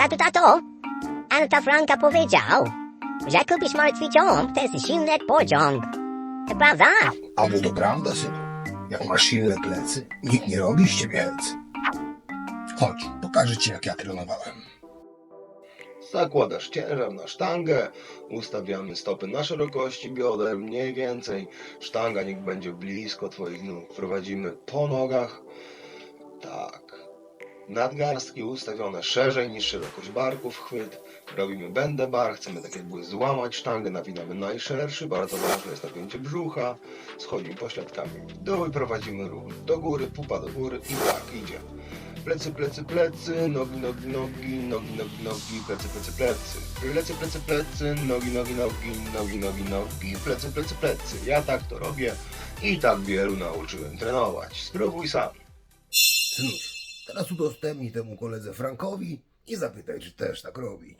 Tato, tato, ale ta Franka powiedział, że kupisz martwy ciąg, to jest silny pociąg. To prawda? A bo to prawda, synu. Jak masz silne plecy, nikt nie robi z ciebie. Chodź, pokażę ci, jak ja trenowałem. Zakładasz ciężar na sztangę, ustawiamy stopy na szerokości bioder, mniej więcej. Sztanga niech będzie blisko Twoich nóg. Prowadzimy po nogach. Tak. Nadgarstki ustawione szerzej niż szerokość barków, chwyt. Robimy będę bar, chcemy tak jakby złamać sztangę, napinamy najszerszy, bardzo ważne jest napięcie brzucha. Schodzimy pośladkami w dół i prowadzimy ruch do góry, pupa do góry i tak idzie. Plecy, plecy, plecy, nogi, nogi, nogi, nogi, nogi, nogi, plecy, plecy, plecy. Plecy, plecy, plecy, nogi, nogi, nogi, nogi, nogi, nogi, plecy, plecy, plecy. Ja tak to robię i tak wielu nauczyłem trenować. Spróbuj sam. Synuś, teraz udostępnij temu koledze Frankowi i zapytaj, czy też tak robi.